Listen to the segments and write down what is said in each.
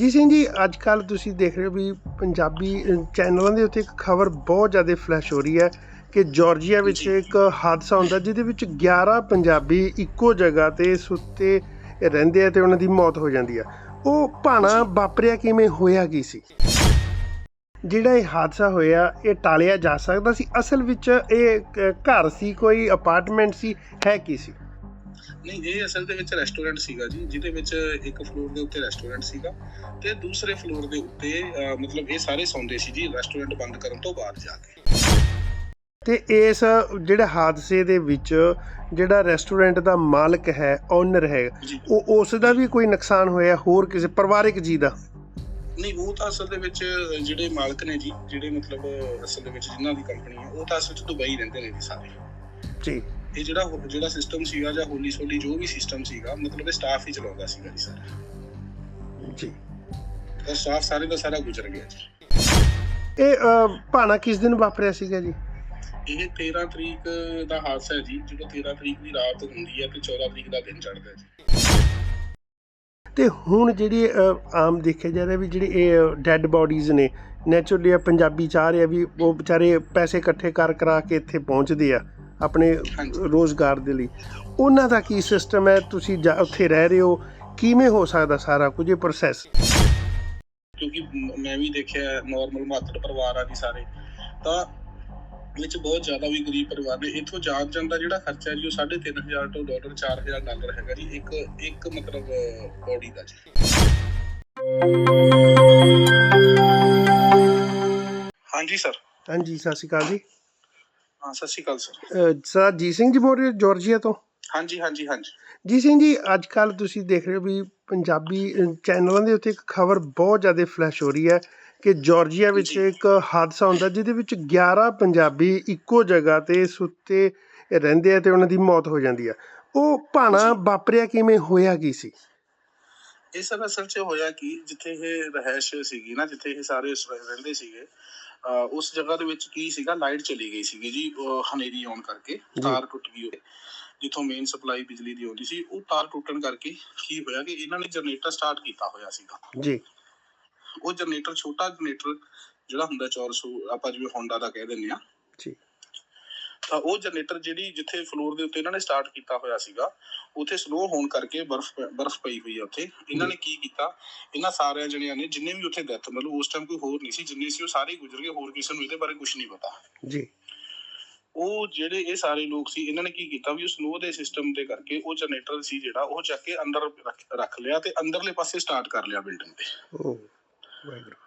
ਜੀ ਸਿੰਘ ਜੀ ਅੱਜ ਕੱਲ ਤੁਸੀਂ ਦੇਖ ਰਹੇ ਹੋ ਵੀ ਪੰਜਾਬੀ ਚੈਨਲਾਂ ਦੇ ਉੱਤੇ ਇੱਕ ਖਬਰ ਬਹੁਤ ਜ਼ਿਆਦਾ ਫਲੈਸ਼ ਹੋ ਰਹੀ ਹੈ ਕਿ ਜਾਰਜੀਆ ਵਿੱਚ। ਇੱਕ ਹਾਦਸਾ ਹੁੰਦਾ ਜਿਹਦੇ ਵਿੱਚ 11 ਪੰਜਾਬੀ ਇੱਕੋ ਜਗ੍ਹਾ ਤੇ ਸੁੱਤੇ ਰਹਿੰਦੇ ਆ ਤੇ ਉਹਨਾਂ ਦੀ ਮੌਤ ਹੋ ਜਾਂਦੀ ਆ। ਉਹ ਭਾਣਾ ਵਾਪਰਿਆ ਕਿਵੇਂ? ਹੋਇਆ ਕੀ ਸੀ? ਜਿਹੜਾ ਇਹ ਹਾਦਸਾ ਹੋਇਆ ਇਹ ਟਾਲਿਆ ਜਾ ਸਕਦਾ ਸੀ। ਅਸਲ ਵਿੱਚ ਇਹ ਘਰ ਸੀ ਕੋਈ ਅਪਾਰਟਮੈਂਟ ਸੀ ਹੈ ਕੀ ਸੀ? ਨਹੀਂ ਇਹ ਅਸਲ ਦੇ ਵਿੱਚ ਰੈਸਟੋਰੈਂਟ ਸੀਗਾ ਜੀ ਜਿਹਦੇ ਵਿੱਚ ਇੱਕ ਫਲੋਰ ਦੇ ਉੱਤੇ ਰੈਸਟੋਰੈਂਟ ਸੀਗਾ ਤੇ ਦੂਸਰੇ ਫਲੋਰ ਦੇ ਉੱਤੇ ਮਤਲਬ ਇਹ ਸਾਰੇ ਸੌਂਦੇ ਸੀ ਜੀ ਰੈਸਟੋਰੈਂਟ ਬੰਦ ਕਰਨ ਤੋਂ ਬਾਅਦ ਜਾ ਕੇ। ਤੇ ਇਸ ਜਿਹੜੇ ਹਾਦਸੇ ਦੇ ਵਿੱਚ ਜਿਹੜਾ ਰੈਸਟੋਰੈਂਟ ਦਾ ਮਾਲਕ ਹੈ ਓਨਰ ਹੈ ਉਹ ਉਸ ਦਾ ਵੀ ਕੋਈ ਨੁਕਸਾਨ ਹੋਇਆ ਹੋਰ ਕਿਸੇ ਪਰਿਵਾਰਿਕ ਜੀ ਦਾ? ਨਹੀਂ ਉਹ ਤਾਂ ਅਸਲ ਦੇ ਵਿੱਚ ਜਿਹੜੇ ਮਾਲਕ ਨੇ ਜੀ ਜਿਹੜੇ ਮਤਲਬ ਅਸਲ ਦੇ ਵਿੱਚ ਜਿਨ੍ਹਾਂ ਦੀ ਕੰਪਨੀ ਹੈ ਉਹ ਤਾਂ ਅਸਲ ਵਿੱਚ ਦੁਬਈ ਰਹਿੰਦੇ ਨੇ ਜੀ ਸਾਰੇ। ਜੀ। ਇਹ ਜਿਹੜਾ ਜਿਹੜਾ ਸਿਸਟਮ ਸੀਗਾ ਜਾਂ ਹੋਲੀ ਸੋਲੀ ਜੋ ਵੀ ਸਿਸਟਮ ਸੀਗਾ ਮਤਲਬ ਇਹ ਸਟਾਫ ਹੀ ਚਲਾਉਂਦਾ ਸੀਗਾ ਜੀ ਸਾਰਾ। ਜੀ। ਉਹ ਸਟਾਫ ਸਾਰੇ ਦਾ ਸਾਰਾ ਗੁਜ਼ਰ ਗਿਆ ਜੀ। ਇਹ ਭਾਣਾ ਕਿਸ ਦਿਨ ਵਾਪਰਿਆ ਸੀਗਾ ਜੀ? ਇਹ 13 ਤਰੀਕ ਦਾ ਹਾਦਸਾ ਹੈ ਜੀ ਜਦੋਂ 13 ਤਰੀਕ ਦੀ ਰਾਤ ਹੁੰਦੀ ਹੈ ਤੇ 14 ਤਰੀਕ ਦਾ ਦਿਨ ਚੜ੍ਹਦਾ ਹੈ ਜੀ। ਤੇ ਹੁਣ ਜਿਹੜੀ ਆਮ ਦੇਖਿਆ ਜਾ ਰਿਹਾ ਵੀ ਜਿਹੜੀ ਇਹ ਡੈੱਡ ਬਾਡੀਜ਼ ਨੇ ਨੈਚੁਰਲੀ ਪੰਜਾਬੀ ਚਾਹ ਰਹੇ ਵੀ ਉਹ ਵਿਚਾਰੇ ਪੈਸੇ ਇਕੱਠੇ ਕਰ ਕਰਾ ਕੇ ਇੱਥੇ ਪਹੁੰਚਦੇ ਆ। ਆਪਣੇ। ਰੋਜ਼ਗਾਰ ਦੇ ਲਈ। ਉਹਨਾਂ ਦਾ ਕੀ ਸਿਸਟਮ ਹੈ? ਤੁਸੀਂ ਉੱਥੇ ਰਹਿ ਰਹੇ ਹੋ। ਕਿਵੇਂ ਹੋ ਸਕਦਾ ਸਾਰਾ ਕੁਝ ਇਹ ਪ੍ਰੋਸੈਸ ਕਿਉਂਕਿ ਮ- ਵੀ ਦੇਖਿਆ ਨਾਰਮਲ ਮਾਤੜ ਪਰਿਵਾਰ ਆ ਜੀ ਸਾਰੇ। ਤਾਂ ਵਿੱਚ ਬਹੁਤ ਜ਼ਿਆਦਾ ਵੀ ਗਰੀਬ ਪਰਿਵਾਰ ਨੇ। ਇੱਥੋਂ ਜਾਣ ਦਾ ਜਿਹੜਾ ਖਰਚਾ ਜੀ ਉਹ 3500 ਤੋਂ ਡਾਲਰ 4000 ਡਾਲਰ ਹੈਗਾ ਜੀ। ਇੱਕ ਇੱਕ ਮਤਲਬ ਬੋਡੀ ਦਾ ਜੀ। ਹਾਂਜੀ ਸਰ। ਹਾਂਜੀ ਸਤਿ ਸ਼੍ਰੀ ਅਕਾਲ ਜੀ। ਸਤਿ ਸ਼੍ਰੀ ਅਕਾਲ ਸਰ। ਸਰ ਜੀ ਸਿੰਘ ਜੀ ਬੋਲ ਰਹੇ ਜਾਰਜੀਆ ਤੋਂ? ਹਾਂਜੀ ਹਾਂਜੀ ਹਾਂਜੀ। ਜੀ ਸਿੰਘ ਜੀ ਅੱਜ ਕੱਲ ਤੁਸੀਂ ਦੇਖ ਰਹੇ ਹੋ ਵੀ ਪੰਜਾਬੀ ਚੈਨਲਾਂ ਦੇ ਉੱਤੇ ਇੱਕ ਖਬਰ ਬਹੁਤ ਜ਼ਿਆਦਾ ਫਲੈਸ਼ ਹੋ ਰਹੀ ਹੈ ਕਿ ਜਾਰਜੀਆ ਵਿੱਚ ਇੱਕ ਹਾਦਸਾ ਹੁੰਦਾ ਜਿਹਦੇ ਵਿੱਚ 11 ਪੰਜਾਬੀ ਇੱਕੋ ਜਗ੍ਹਾ ਤੇ ਸੁੱਤੇ ਰਹਿੰਦੇ ਆ ਤੇ ਉਹਨਾਂ ਦੀ ਮੌਤ ਹੋ ਜਾਂਦੀ ਆ। ਉਹ ਭਾਣਾ ਵਾਪਰਿਆ ਕਿਵੇਂ? ਹੋਇਆ ਕੀ ਸੀ? ਇਹ ਸਭ ਅਸਲ 'ਚ ਹੋਇਆ ਕਿ ਜਿੱਥੇ ਇਹ ਰਹਿਸ਼ ਸੀਗੀ ਨਾ ਜਿੱਥੇ ਇਹ ਸਾਰੇ ਰਹਿੰਦੇ ਸੀਗੇ ਉਸ ਜਗ੍ਹਾ ਦੇ ਵਿੱਚ ਕੀ ਸੀਗਾ? ਲਾਈਟ ਚਲੀ ਗਈ ਸੀਗੀ ਜੀ ਹਨੇਰੀ ਆਉਣ ਕਰਕੇ ਤਾਰ ਟੁੱਟ ਗਈ ਉਹ ਜਿੱਥੋਂ ਮੇਨ ਸਪਲਾਈ ਬਿਜਲੀ ਦੀ ਆਉਂਦੀ ਸੀ ਉਹ ਤਾਰ ਟੁੱਟਣ ਕਰਕੇ ਕੀ ਹੋਇਆ ਕਿ ਇਹਨਾਂ ਨੇ ਜਨਰੇਟਰ ਸਟਾਰਟ ਕੀਤਾ ਹੋਇਆ ਸੀਗਾ। ਜੀ। ਉਹ ਜਨਰੇਟਰ ਛੋਟਾ ਜਨਰੇਟਰ ਜਿਹੜਾ ਹੁੰਦਾ 400 ਆਪਾਂ ਜਿਵੇਂ ਹੋਂਡਾ ਦਾ ਕਹਿ ਦਿੰਦੇ ਆ ਜੀ। ਤਾਂ ਉਹ ਜਨਰੇਟਰ ਜਿਹੜੀ ਜਿੱਥੇ ਫਲੋਰ ਦੇ ਉੱਤੇ ਇਹਨਾਂ ਨੇ ਸਟਾਰਟ ਕੀਤਾ ਹੋਇਆ ਸੀਗਾ ਉੱਥੇ ਸਲੋ ਹੋਣ ਕਰਕੇ ਬਰਫ਼ ਬਰਫ਼ ਪਈ ਹੋਈ ਆ ਉੱਥੇ। ਇਹਨਾਂ ਨੇ ਕੀ ਕੀਤਾ ਇਹਨਾਂ ਸਾਰਿਆਂ ਜਣਿਆਂ ਨੇ ਜਿੰਨੇ ਵੀ ਉੱਥੇ ਡੈਥ ਮਤਲਬ ਉਸ ਟਾਈਮ ਕੋਈ ਹੋਰ ਨਹੀਂ ਸੀ ਜਿੰਨੇ ਸੀ ਉਹ ਸਾਰੇ ਗੁਜ਼ਰ ਗਏ ਹੋਰ ਕਿਸੇ ਨੂੰ ਇਹਦੇ ਬਾਰੇ ਕੁਝ ਨਹੀਂ ਪਤਾ। ਜੀ। ਉਹ ਜਿਹੜੇ ਇਹ ਸਾਰੇ ਲੋਕ ਸੀ ਇਹਨਾਂ ਨੇ ਕੀ ਕੀਤਾ ਵੀ ਉਹ ਸਨੋ ਦੇ ਸਿਸਟਮ ਦੇ ਕਰਕੇ ਉਹ ਜਨਰੇਟਰ ਸੀ ਜਿਹੜਾ ਉਹ ਚੱਕ ਕੇ ਅੰਦਰ ਰੱਖ- ਲਿਆ ਤੇ ਅੰਦਰਲੇ ਪਾਸੇ ਸਟਾਰਟ ਕਰ ਲਿਆ ਬਿਲਡਿੰਗ ਤੇ। ਉਹ ਵਾਹਿਗੁਰੂ।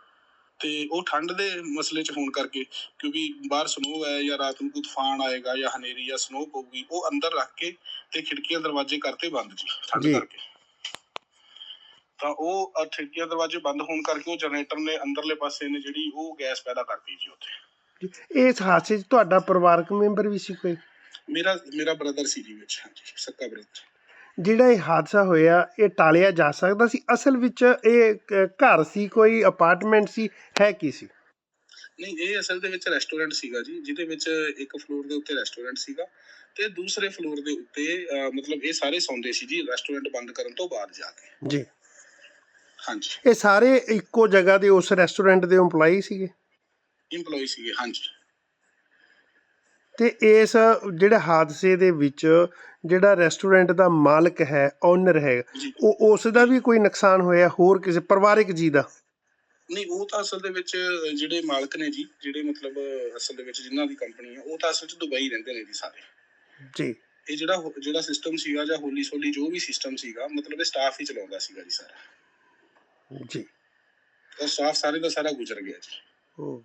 ਤੇ ਉਹ ਠੰਡ ਦੇ ਮਸਲੇ 'ਚ ਹੋਣ ਕਰਕੇ ਕਿਉਂਕਿ ਬਾਹਰ ਸਨੋ ਹੈ ਜਾਂ ਰਾਤ ਨੂੰ ਕੋਈ ਤੂਫਾਨ ਆਏਗਾ ਜਾਂ ਹਨੇਰੀ ਜਾਂ ਸਨੋ ਪਊਗੀ ਉਹ ਅੰਦਰ ਰੱਖ ਕੇ ਤੇ ਖਿੜਕੀਆਂ ਦਰਵਾਜ਼ੇ ਕਰਤੇ ਬੰਦ ਜੀ ਠੰਡ। ਕਰਕੇ। ਤਾਂ ਉਹ ਖਿੜਕੀਆਂ ਦਰਵਾਜ਼ੇ ਬੰਦ ਹੋਣ ਕਰਕੇ ਉਹ ਜਨਰੇਟਰ ਨੇ ਅੰਦਰਲੇ ਪਾਸੇ ਨੇ ਜਿਹੜੀ ਉਹ ਗੈਸ ਪੈਦਾ ਕਰਤੀ ਜੀ ਉੱਥੇ। ਇਸ ਹਾਦਸੇ 'ਚ ਤੁਹਾਡਾ ਪਰਿਵਾਰਕ ਮੈਂਬਰ ਵੀ ਸੀ ਕੋਈ? ਮੇਰਾ ਮੇਰਾ ਬ੍ਰਦਰ ਸੀ ਜੀ ਵਿੱਚ ਹਾਂਜੀ ਸੱਕਾ ਬ੍ਰਦਰ ਜਿਹੜਾ ਇਹ ਹਾਦਸਾ ਹੋਇਆ ਇਹ ਟਾਲਿਆ ਜਾ ਸਕਦਾ ਸੀ? ਅਸਲ ਵਿੱਚ ਇਹ ਘਰ ਸੀ ਕੋਈ ਅਪਾਰਟਮੈਂਟ ਸੀ ਹੈ ਕੀ ਸੀ? ਨਹੀਂ ਇਹ ਅਸਲ ਦੇ ਵਿੱਚ ਰੈਸਟੋਰੈਂਟ ਸੀਗਾ ਜੀ ਜਿਹਦੇ ਵਿੱਚ ਇੱਕ ਫਲੋਰ ਦੇ ਉੱਤੇ ਰੈਸਟੋਰੈਂਟ ਸੀਗਾ ਤੇ ਦੂਸਰੇ ਫਲੋਰ ਦੇ ਉੱਤੇ ਮਤਲਬ ਇਹ ਸਾਰੇ ਸੌਂਦੇ ਸੀ ਜੀ ਰੈਸਟੋਰੈਂਟ ਬੰਦ ਕਰਨ ਤੋਂ ਬਾਅਦ ਜਾ ਕੇ। ਜੀ। ਹਾਂਜੀ। ਇਹ ਸਾਰੇ ਇੱਕੋ ਜਗ੍ਹਾ ਦੇ ਉਸ ਰੈਸਟੋਰੈਂਟ ਦੇ EMPLOYE ਸੀਗੇ? EMPLOYE ਸੀਗੇ ਹਾਂਜੀ। ਤੇ ਇਸ ਜਿਹੜੇ ਹਾਦਸੇ ਦੇ ਵਿੱਚ ਜਿਹੜਾ ਰੈਸਟੋਰੈਂਟ ਦਾ ਮਾਲਕ ਹੈ ਓਨਰ ਹੈ ਉਹ ਉਸ ਦਾ ਵੀ ਕੋਈ ਨੁਕਸਾਨ ਹੋਇਆ ਹੋਰ ਕਿਸੇ ਪਰਿਵਾਰਿਕ ਜੀ ਦਾ? ਨਹੀਂ ਉਹ ਤਾਂ ਅਸਲ ਦੇ ਵਿੱਚ ਜਿਹੜੇ ਮਾਲਕ ਨੇ ਜੀ ਜਿਹੜੇ ਮਤਲਬ ਅਸਲ ਦੇ ਵਿੱਚ ਜਿਨ੍ਹਾਂ ਦੀ ਕੰਪਨੀ ਹੈ ਉਹ ਤਾਂ ਅਸਲ 'ਚ ਦੁਬਈ ਰਹਿੰਦੇ ਨੇ ਜੀ ਸਾਰੇ। ਜੀ। ਇਹ ਜਿਹੜਾ ਜਿਹੜਾ ਸਿਸਟਮ ਸੀਗਾ ਜਾਂ ਹੋਲੀ ਸੋਲੀ ਜੋ ਵੀ ਸਿਸਟਮ ਸੀਗਾ ਮਤਲਬ ਇਹ ਸਟਾਫ ਹੀ ਚਲਾਉਂਦਾ ਸੀਗਾ ਜੀ ਸਾਰਾ। ਜੀ। ਉਹ ਸਟਾਫ ਸਾਰੇ ਦਾ ਸਾਰਾ ਗੁਜ਼ਰ ਗਿਆ ਜੀ। ਉਹ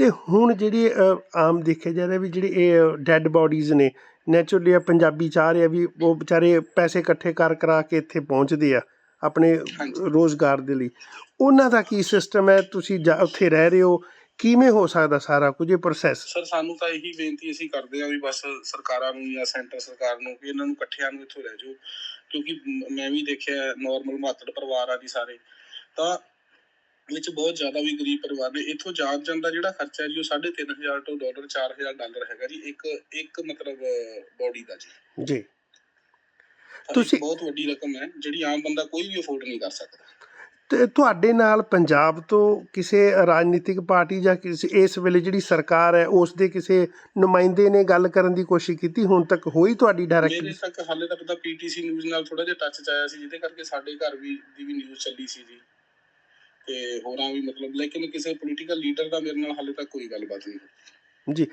ਵਾਹਿਗੁਰੂ ਤੇ ਹੁਣ ਜਿਹੜੀ ਆਮ ਦੇਖਿਆ ਜਾ ਰਿਹਾ ਵੀ ਜਿਹੜੀ ਇਹ ਡੈੱਡ ਬਾਡੀਜ਼ ਨੇ ਨੈਚੁਰਲੀ ਪੰਜਾਬੀ ਚਾਹ ਰਹੇ ਆ ਵੀ ਉਹ ਵਿਚਾਰੇ ਪੈਸੇ ਇਕੱਠੇ ਕਰ ਕਰਾ ਕੇ ਇੱਥੇ ਪਹੁੰਚਦੇ ਆ ਆਪਣੇ। ਰੋਜ਼ਗਾਰ ਦੇ ਲਈ। ਉਹਨਾਂ ਦਾ ਕੀ ਸਿਸਟਮ ਹੈ? ਤੁਸੀਂ ਉੱਥੇ ਰਹਿ ਰਹੇ ਹੋ। ਕਿਵੇਂ ਹੋ ਸਕਦਾ ਸਾਰਾ ਕੁਝ ਇਹ ਪ੍ਰੋਸੈਸ ਸਰ ਸਾਨੂੰ ਤਾਂ ਇਹੀ ਬੇਨਤੀ ਅਸੀਂ ਕਰਦੇ ਹਾਂ ਵੀ ਬਸ ਸਰਕਾਰਾਂ ਨੂੰ ਜਾਂ ਸੈਂਟਰ ਸਰਕਾਰ ਨੂੰ ਕਿ ਇਹਨਾਂ ਨੂੰ ਇਕੱਠਿਆਂ ਨੂੰ ਇੱਥੋਂ ਲੈ ਜਾਓ। ਕਿਉਂਕਿ ਮ- ਵੀ ਦੇਖਿਆ ਨਾਰਮਲ ਮਾਤੜ ਪਰਿਵਾਰ ਆ ਜੀ ਸਾਰੇ। ਤਾਂ ਵਿੱਚ ਬਹੁਤ ਜ਼ਿਆਦਾ ਵੀ ਗਰੀਬ ਪਰਿਵਾਰ ਨੇ ਇੱਥੋਂ ਜਾਣ ਜਾਣ ਦਾ ਜਿਹੜਾ ਖਰਚਾ ਹੈ ਜੀ ਉਹ 3500 ਤੋਂ ਡਾਲਰ 4000 ਡਾਲਰ ਹੈਗਾ ਜੀ ਇੱਕ ਇੱਕ ਮਤਲਬ ਬੋਡੀ ਦਾ ਜੀ। ਜੀ। ਤੁਸੀਂ- ਬਹੁਤ ਵੱਡੀ ਰਕਮ ਹੈ ਜਿਹੜੀ ਆਮ ਬੰਦਾ ਕੋਈ ਵੀ ਅਫੋਰਡ ਨਹੀਂ ਕਰ ਸਕਦਾ। ਤੇ ਤੁਹਾਡੇ ਨਾਲ ਪੰਜਾਬ ਤੋਂ ਕਿਸੇ ਰਾਜਨੀਤਿਕ ਪਾਰਟੀ ਜਾਂ ਕਿਸੇ ਇਸ ਵੇਲੇ ਜਿਹੜੀ ਸਰਕਾਰ ਹੈ ਉਸ ਦੇ ਕਿਸੇ ਨੁਮਾਇੰਦੇ ਨੇ ਗੱਲ ਕਰਨ ਦੀ ਕੋਸ਼ਿਸ਼ ਕੀਤੀ? ਹੁਣ ਤੱਕ ਹੋਈ ਤੁਹਾਡੀ ਮੇਰੇ ਡਾਇਰੈਕਟ ਤੱਕ ਹਾਲੇ ਤੱਕ ਤਾਂ ਪੀਟੀਸੀ ਨਿਊਜ਼ ਨਾਲ ਥੋੜਾ ਜਿਹਾ ਟੱਚ ਚ ਆਇਆ ਸੀ ਜਿਹਦੇ ਕਰਕੇ ਸਾਡੇ ਘਰ ਵੀ ਦੀ ਵੀ ਨਿਊਜ਼ ਚੱਲੀ ਸੀ ਜੀ। ਤੇ ਹੋਰਾਂ ਵੀ ਮਤਲਬ ਲੇਕਿਨ ਕਿਸੇ ਪੋਲੀਟੀਕਲ ਲੀਡਰ ਦਾ ਮੇਰੇ ਨਾਲ ਹਾਲੇ ਤੱਕ ਕੋਈ ਗੱਲਬਾਤ ਨਹੀਂ। ਜੀ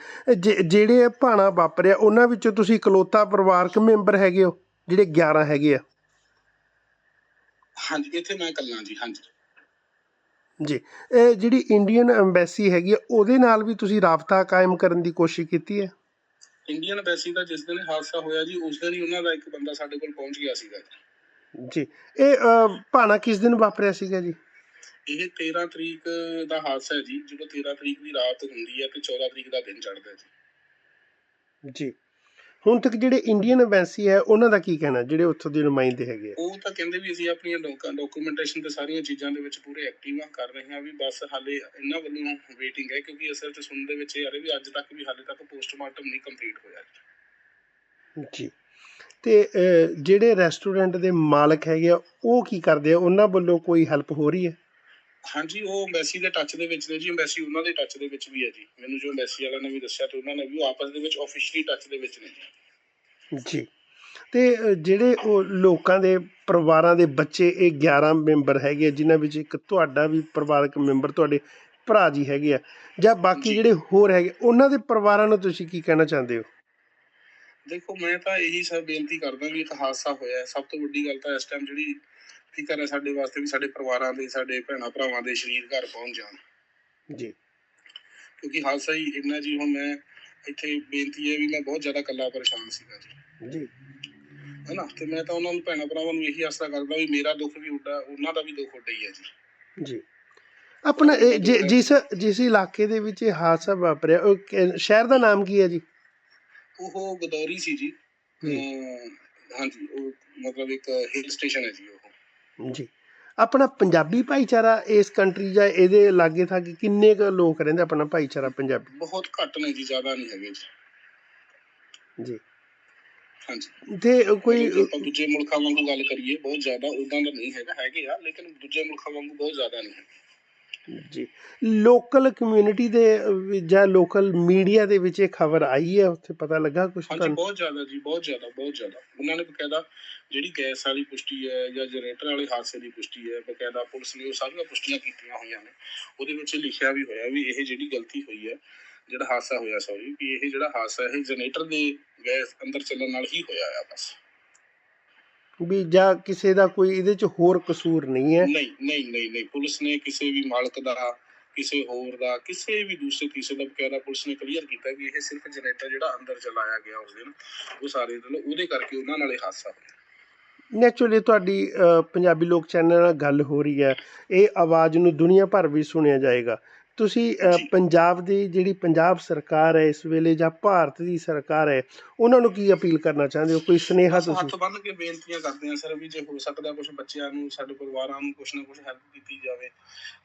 ਜਿਹੜੇ ਭਾਣਾ ਵਾਪਰਿਆ ਉਹਨਾਂ ਵਿੱਚੋਂ ਤੁਸੀਂ ਇਕਲੌਤਾ ਪਰਿਵਾਰਕ ਮੈਂਬਰ ਹੈਗੇ ਹੋ? ਜਿਹੜੇ 11 ਹੈਗੇ ਆ? ਹਾਂਜੀ ਇੱਥੇ ਮੈਂ ਇਕੱਲਾ ਜੀ ਹਾਂਜੀ। ਜੀ ਇਹ ਜਿਹੜੀ ਇੰਡੀਅਨ ਐਮਬੈਸੀ ਹੈਗੀ ਆ ਉਹਦੇ ਨਾਲ ਵੀ ਤੁਸੀਂ ਰਾਬਤਾ ਕਾਇਮ ਕਰਨ ਦੀ ਕੋਸ਼ਿਸ਼ ਕੀਤੀ ਹੈ? ਇੰਡੀਅਨ ਐਮਬੈਸੀ ਦਾ ਜਿਸ ਦਿਨ ਹਾਦਸਾ ਹੋਇਆ ਜੀ ਉਸ ਦਿਨ ਹੀ ਉਹਨਾਂ ਦਾ ਇੱਕ ਬੰਦਾ ਸਾਡੇ ਕੋਲ ਪਹੁੰਚ ਗਿਆ ਸੀਗਾ ਜੀ। ਇਹ ਭਾਣਾ ਕਿਸ ਦਿਨ ਵਾਪਰਿਆ ਸੀਗਾ ਜੀ? ਇਹ 13 ਤਰੀਕ ਦਾ ਹਾਦਸਾ ਹੈ ਜੀ ਜਦੋਂ 13 ਤਰੀਕ ਦੀ ਰਾਤ ਹੁੰਦੀ ਹੈ ਤੇ 14 ਤਰੀਕ ਦਾ ਦਿਨ ਚੜ੍ਹਦਾ ਹੈ ਜੀ। ਜੀ। ਹੁਣ ਤੱਕ ਜਿਹੜੇ ਇੰਡੀਅਨ ਐਮਬੈਸੀ ਹੈ ਉਹਨਾਂ ਦਾ ਕੀ ਕਹਿਣਾ ਜਿਹੜੇ ਉੱਥੋਂ ਦੇ ਨੁਮਾਇੰਦੇ ਹੈਗੇ ਉਹ ਤਾਂ ਕਹਿੰਦੇ ਵੀ ਅਸੀਂ ਆਪਣੀਆਂ ਡਾਕੂਮੈਂਟੇਸ਼ਨ ਤੇ ਸਾਰੀਆਂ ਚੀਜ਼ਾਂ ਦੇ ਵਿੱਚ ਪੂਰੇ ਐਕਟਿਵ ਆ ਕਰ ਰਹੇ ਹਾਂ ਵੀ ਬਸ ਹਾਲੇ ਇਹਨਾਂ ਵੱਲੋਂ ਵੇਟਿੰਗ ਹੈ ਕਿਉਂਕਿ ਅਸਲ 'ਚ ਸੁਣਨ ਦੇ ਵਿੱਚ ਇਹ ਆ ਰਿਹਾ ਵੀ ਅੱਜ ਤੱਕ ਵੀ ਹਾਲੇ ਤੱਕ ਪੋਸਟਮਾਰਟਮ ਨਹੀਂ ਕੰਪਲੀਟ ਹੋਇਆ ਜੀ। ਤੇ ਜਿਹੜੇ ਰੈਸਟੋਰੈਂਟ ਦੇ ਮਾਲਕ ਹੈਗੇ ਆ ਉਹ ਕੀ ਕਰਦੇ ਆ? ਉਹਨਾਂ ਵੱਲੋਂ ਕੋਈ ਹੈਲਪ ਹੋ ਰਹੀ ਹੈ? ਹਾਂਜੀ ਉਹ ਐਮਬੈਸੀ ਦੇ ਟੱਚ ਦੇ ਵਿੱਚ ਨੇ ਜੀ ਐਮਬੈਸੀ ਉਹਨਾਂ ਦੇ ਟੱਚ ਦੇ ਵਿੱਚ ਵੀ ਹੈ ਜੀ ਮੈਨੂੰ ਜੋ ਐਮਬੈਸੀ ਵਾਲਿਆਂ ਨੇ ਵੀ ਦੱਸਿਆ ਤੇ ਉਹਨਾਂ ਨੇ ਵੀ ਉਹ ਆਪਸ ਦੇ ਵਿੱਚ ਆਫੀਸ਼ੀਅਲੀ ਟੱਚ ਦੇ ਵਿੱਚ ਨੇ ਜੀ ਜੀ ਤੇ ਜਿਹੜੇ ਉਹ ਲੋਕਾਂ ਦੇ ਪਰਿਵਾਰਾਂ ਦੇ ਬੱਚੇ ਇਹ 11 ਮੈਂਬਰ ਹੈਗੇ ਜਿਨ੍ਹਾਂ ਵਿੱਚ ਇੱਕ ਤੁਹਾਡਾ ਵੀ ਪਰਿਵਾਰਕ ਮੈਂਬਰ ਤੁਹਾਡੇ ਭਰਾ ਜੀ ਹੈਗੇ ਆ ਜਾਂ ਬਾਕੀ। ਜਿਹੜੇ ਹੋਰ ਹੈਗੇ ਉਹਨਾਂ ਦੇ ਪਰਿਵਾਰਾਂ ਨੂੰ ਤੁਸੀਂ ਕੀ ਕਹਿਣਾ ਚਾਹੁੰਦੇ ਹੋ ਦੇਖੋ ਮੈਂ ਤਾਂ ਇਹੀ ਸਭ ਬੇਨਤੀ ਕਰਦਾ ਵੀ ਇੱਕ ਹਾਦਸਾ ਹੋਇਆ। ਸਭ ਤੋਂ ਵੱਡੀ ਗੱਲ ਤਾਂ ਇਸ ਟਾਈਮ ਜਿਹੜੀ ਫਿਕਰ ਹੈ ਸਾਡੇ ਵਾਸਤੇ ਵੀ ਸਾਡੇ ਪਰਿਵਾਰਾਂ ਦੇ ਸਾਡੇ ਭੈਣਾਂ ਭਰਾਵਾਂ ਦੇ ਸਰੀਰ ਘਰ ਪਹੁੰਚ ਜਾਣ। ਜੀ। ਕਿਉਂਕਿ ਹਾਦਸਾ ਹੀ ਇੰਨਾ ਜੀ ਹੁਣ ਮੈਂ ਇੱਥੇ ਬੇਨਤੀ ਹੈ ਵੀ ਮੈਂ ਬਹੁਤ ਜ਼ਿਆਦਾ ਇਕੱਲਾ ਪਰੇਸ਼ਾਨ ਸੀਗਾ ਜੀ। ਜੀ। ਹੈਨਾ? ਤੇ ਮੈਂ ਤਾਂ ਉਹਨਾਂ ਨੂੰ ਭੈਣਾਂ ਭਰਾਵਾਂ ਨੂੰ ਇਹੀ ਆਸਰਾ ਕਰਦਾ ਵੀ ਮੇਰਾ ਦੁੱਖ ਵੀ ਉੱਡਾ ਉਹਨਾਂ ਦਾ ਵੀ ਦੁੱਖ ਉੱਡਾ ਹੀ ਹੈ ਜੀ। ਜੀ। ਆਪਣਾ ਜਿਸ ਜਿਸ ਇਲਾਕੇ ਦੇ ਵਿੱਚ ਇਹ ਹਾਦਸਾ ਵਾਪਰਿਆ ਉਹ ਸ਼ਹਿਰ ਦਾ ਨਾਮ ਕੀ ਹੈ ਜੀ? ਉਹ ਗਦੌਰੀ ਸੀ ਜੀ। ਹਾਂਜੀ ਉਹ ਮਤਲਬ ਇੱਕ ਹਿਲ ਸਟੇਸ਼ਨ ਹੈ ਜੀ ਜੀ। ਆਪਣਾ ਪੰਜਾਬੀ ਭਾਈਚਾਰਾ ਇਸ ਕੰਟਰੀ ਜਾਂ ਇਹਦੇ ਲਾਗੇ ਥਾਗੇ ਕਿੰਨੇ ਕੁ ਲੋਕ ਰਹਿੰਦੇ? ਆਪਣਾ ਭਾਈਚਾਰਾ ਪੰਜਾਬੀ। ਬਹੁਤ ਘੱਟ ਨੇ ਜੀ ਜ਼ਿਆਦਾ ਨਹੀਂ ਹੈਗੇ ਜੀ। ਜੀ। ਹਾਂਜੀ। ਤੇ ਕੋਈ ਦੂਜੇ ਮੁਲਕਾਂ ਵਾਂਗੂ ਗੱਲ ਕਰੀਏ ਬਹੁਤ ਜ਼ਿਆਦਾ ਉਦਾਂ ਦਾ ਨਹੀਂ ਹੈਗਾ ਹੈਗੇ ਆ ਲੇਕਿਨ ਦੂਜੇ ਮੁਲਕਾਂ ਵਾਂਗੂ ਬਹੁਤ ਜ਼ਿਆਦਾ ਨਹੀਂ ਹੈ ਜੀ। ਲੋਕਲ ਕਮਿਊਨਿਟੀ ਦੇ ਜਾਂ ਲੋਕਲ ਮੀਡੀਆ ਦੇ ਵਿੱਚ ਇਹ ਖਬਰ ਆਈ ਹੈ? ਉੱਥੇ ਪਤਾ ਲੱਗਾ ਕੁਝ ਹਾਂਜੀ ਤੁਹਾਨੂੰ? ਬਹੁਤ ਜ਼ਿਆਦਾ ਜੀ ਬਹੁਤ ਜ਼ਿਆਦਾ ਬਹੁਤ ਜ਼ਿਆਦਾ। ਉਹਨਾਂ ਨੇ ਬਕਾਇਦਾ ਜਿਹੜੀ ਗੈਸ ਵਾਲੀ ਪੁਸ਼ਟੀ ਹੈ ਜਾਂ ਜਨਰੇਟਰ ਵਾਲੇ ਹਾਦਸੇ ਦੀ ਪੁਸ਼ਟੀ ਹੈ ਬਕਾਇਦਾ ਪੁਲਿਸ ਨੇ ਉਹ ਸਾਰੀਆਂ ਪੁਸ਼ਟੀਆਂ ਕੀਤੀਆਂ ਹੋਈਆਂ ਨੇ। ਉਹਦੇ ਵਿੱਚ ਲਿਖਿਆ ਵੀ ਹੋਇਆ ਵੀ ਇਹ ਜਿਹੜੀ ਗਲਤੀ ਹੋਈ ਹੈ ਜਿਹੜਾ ਹਾਦਸਾ ਹੋਇਆ ਸੌਰੀ ਵੀ ਇਹ ਜਿਹੜਾ ਹਾਦਸਾ ਇਹ ਜਨਰੇਟਰ ਦੇ ਗੈਸ ਅੰਦਰ ਚੱਲਣ ਨਾਲ ਹੀ ਹੋਇਆ ਆ ਬਸ। ਵੀ ਜਾਂ ਕਿਸੇ ਦਾ ਕੋਈ ਇਹਦੇ ਚ ਹੋਰ ਕਸੂਰ ਨਹੀਂ ਹੈ। ਨਹੀਂ ਨਹੀਂ ਨਹੀਂ ਨਹੀਂ। ਪੁਲਿਸ ਨੇ ਕਿਸੇ ਵੀ ਮਾਲਕ ਦਾ ਕਿਸੇ ਹੋਰ ਦਾ ਕਿਸੇ ਵੀ ਦੂਸਰੇ ਤੀਸਰੇ ਦਾ ਬਕਾਇਦਾ ਪੁਲਿਸ ਨੇ ਕਲੀਅਰ ਕੀਤਾ ਵੀ ਇਹ ਸਿਰਫ ਜਨਰੇਟਰ ਜਿਹੜਾ ਅੰਦਰ ਚਲਾਇਆ ਗਿਆ ਉਸ ਦਿਨ ਉਹ ਸਾਰੇ ਦਿਨ ਉਹਦੇ ਕਰਕੇ ਉਹਨਾਂ ਨਾਲ ਹਾਦਸਾ ਹੋਇਆ। ਨੈਚੁਰਲੀ ਤੁਹਾਡੀ ਪੰਜਾਬੀ ਲੋਕ ਚੈਨਲ ਨਾਲ ਗੱਲ ਹੋ ਰਹੀ ਹੈ। ਇਹ ਆਵਾਜ਼ ਨੂੰ ਦੁਨੀਆ ਭਰ ਵਿੱਚ ਸੁਣਿਆ ਜਾਏਗਾ। ਤੁਸੀਂ ਜੀ। ਪੰਜਾਬ ਦੀ ਜਿਹੜੀ ਪੰਜਾਬ ਸਰਕਾਰ ਹੈ ਇਸ ਵੇਲੇ ਜਾਂ ਭਾਰਤ ਦੀ ਸਰਕਾਰ ਹੈ ਉਹਨਾਂ ਨੂੰ ਕੀ ਅਪੀਲ ਕਰਨਾ ਚਾਹੁੰਦੇ ਹੋ? ਕੋਈ ਸੁਨੇਹਾ ਤੁਸੀਂ? ਹੱਥ ਬੰਨ ਕੇ ਬੇਨਤੀਆਂ ਕਰਦੇ ਆ ਸਰ ਵੀ ਜੇ ਹੋ ਸਕਦਾ ਕੁਝ ਬੱਚਿਆਂ ਨੂੰ ਸਾਡੇ ਪਰਿਵਾਰਾਂ ਨੂੰ ਕੁਝ ਨਾ ਕੁਝ ਹੈਲਪ ਕੀਤੀ ਜਾਵੇ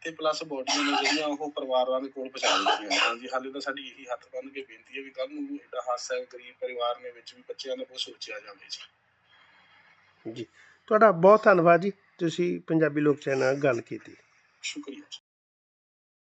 ਤੇ ਪਲੱਸ ਬੋਡੀਆਂ ਨੇ ਜਿਹੜੀਆਂ ਉਹ ਪਰਿਵਾਰਾਂ ਦੇ ਕੋਲ ਪਹੁੰਚਾ ਦਿੱਤੀਆਂ ਹਾਂਜੀ ਹਾਲੇ ਤਾਂ ਸਾਡੀ ਇਹੀ ਹੱਥ ਬੰਨ ਕੇ ਬੇਨਤੀ ਹੈ ਵੀ ਕੱਲ ਨੂੰ ਐਡਾ ਹਾਦਸਾ ਹੈ ਗਰੀਬ ਪਰਿਵਾਰ ਨੇ ਵਿੱਚ ਵੀ ਬੱਚਿਆਂ ਦਾ ਕੁਝ ਸੋਚਿਆ ਜਾਵੇ ਜੀ। ਜੀ। ਤੁਹਾਡਾ ਬਹੁਤ ਧੰਨਵਾਦ ਜੀ। ਤੁਸੀਂ ਪੰਜਾਬੀ ਲੋਕ ਚੈਨਲ ਨਾਲ ਗੱਲ ਕੀਤੀ। ਸ਼ੁਕਰੀਆ ਜੀ।